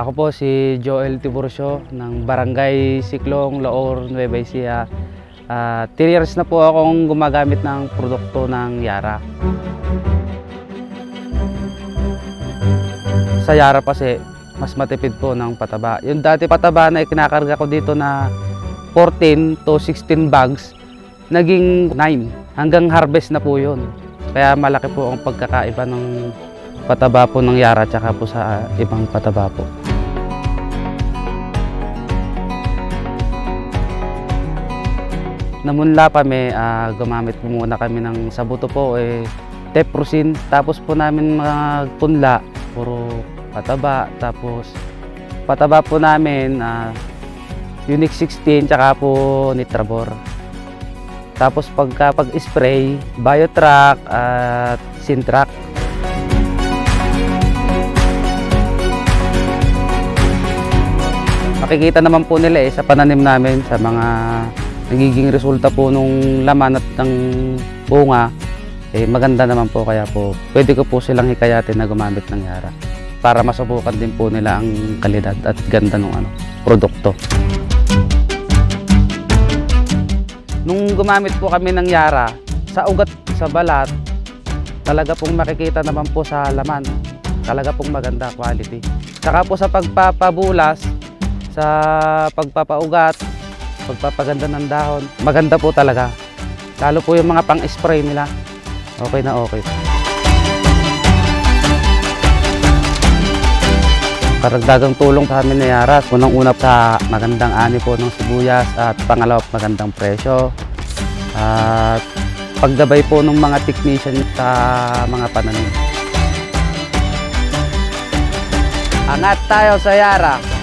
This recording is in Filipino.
Ako po si Joel Tiburcio ng Barangay Siklong, Laor, Nueva Ecija. Ah, 3 years na po akong gumagamit ng produkto ng Yara. Sa Yara kasi mas matipid po ng pataba. Yung dati pataba na ikinakarga ko dito na 14 to 16 bags, naging 9. Hanggang harvest na po yun. Kaya malaki po ang pagkakaiba ng pataba po ng Yara tsaka po sa ibang pataba po. Namunla kami, ah, gumamit po muna kami ng sa buto po, eh, Teprosin. Tapos po namin magpunla, puro pataba. Tapos pataba po namin, ah, Unique 16, tsaka po Nitrabor. Tapos pagka pag-spray, Biotrack at Sintrack. Makikita naman po nila eh sa pananim namin sa mga nagiging resulta po nung laman at ng bunga eh maganda naman po kaya po pwede ko po silang hikayatin na gumamit ng Yara para masubukan din po nila ang kalidad at ganda ng ano produkto. Nung gumamit po kami ng Yara, sa ugat sa balat, talaga pong makikita naman po sa laman. Talaga pong maganda quality. Saka po sa pagpapabulas, sa pagpapaugat, pagpapaganda ng dahon, maganda po talaga. Lalo po yung mga pang-spray nila. Okay na okay. Karagdagang tulong sa amin ni Yara. Unang-una sa magandang ani po ng sibuyas at pangalawa magandang presyo. At pagdabay po ng mga technician sa mga pananim. Angat tayo sa Yara!